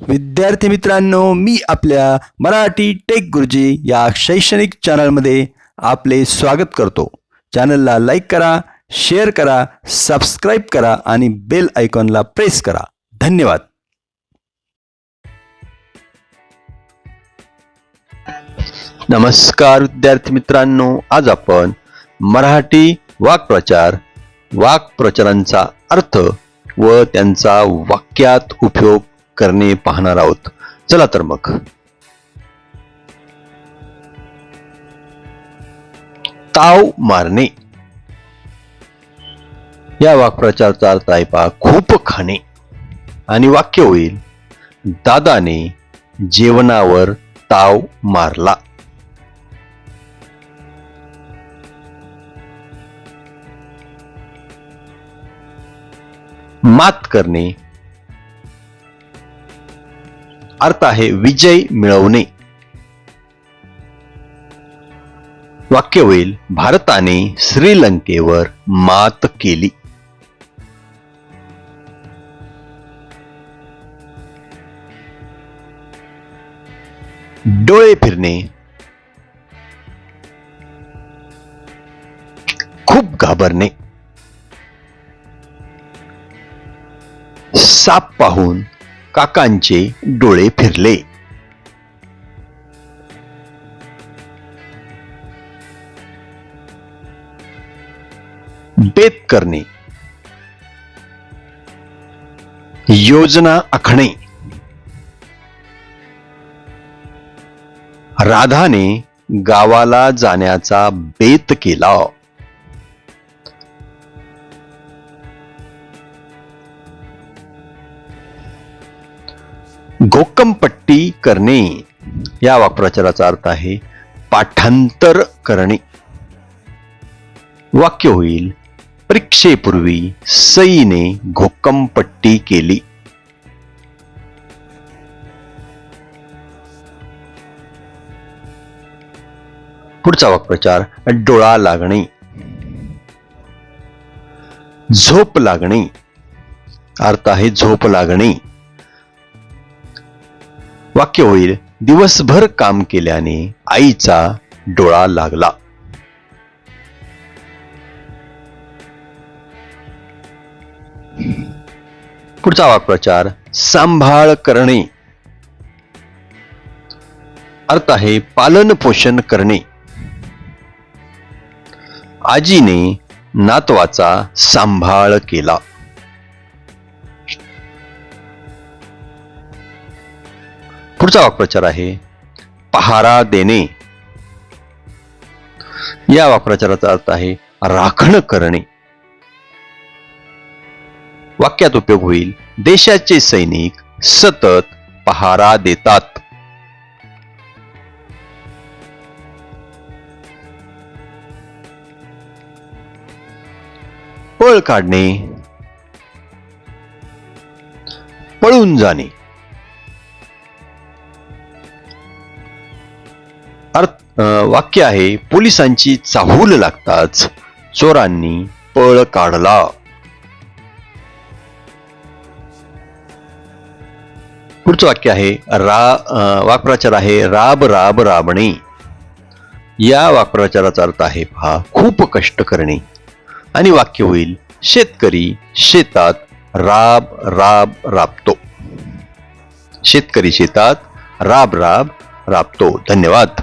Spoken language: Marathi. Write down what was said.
विद्यार्थी मित्रांनो मी आपल्या मराठी टेक गुरुजी या शैक्षणिक चॅनलमध्ये आपले स्वागत करतो. चॅनलला लाईक करा शेअर करा सबस्क्राईब करा आणि बेल आयकॉनला प्रेस करा. धन्यवाद. नमस्कार विद्यार्थी मित्रांनो आज आपण मराठी वाक्प्रचार वाक्प्रचारांचा अर्थ व त्यांचा वाक्यात उपयोग करणे पाहणार आहोत. चला तर मग. ताव मारणे. या वाक्प्रचारचा अर्थ आहे पहा खूप खाणे. आणि वाक्य होईल दादाने जेवणावर ताव मारला. मात करणे अर्थ आहे विजय मिळवणे. वाक्य होईल भारताने श्रीलंकेवर मात केली. डोळे फिरणे. खूप घाबरणे. साप पाहून काकांचे डोळे फिरले. बेत करणे योजना आखणे. राधाने गावाला जाण्याचा बेत केला. गोकमपट्टी करणे. या वाक्प्रचाराचा अर्थ आहे पाठांतर करणे. वाक्य होईल परीक्षेपूर्वी सईने घोकमपट्टी केली. पुढचा वाक्प्रचार डोळा लागणे. झोप लागणे. अर्थ आहे झोप लागणे. वाक्य होईल दिवसभर काम केल्याने आईचा डोळा लागला. पुढचा वाक्प्रचार सांभाळ करणे. अर्थ आहे पालन पोषण करणे. आजीने नातवाचा सांभाळ केला. पुढचा वाक्प्रचार आहे पहारा देणे. या वाक्प्रचाराचा अर्थ आहे राखण करणे. वाक्यात उपयोग होईल देशाचे सैनिक सतत पहारा देतात. पळ काढणे. पळून जाणे. अर्थ वाक्य आहे पोलिसांची चाहूल लागताच चोरांनी पळ काढला. पुढचं वाक्य आहे रा वाक्प्रचार आहे राब राब राबणे. या वाक्प्रचाराचा अर्थ आहे पहा खूप कष्ट करणे. आणि वाक्य होईल शेतकरी शेतात राब राब राबतो. शेतकरी शेतात राब राब राबतो. धन्यवाद.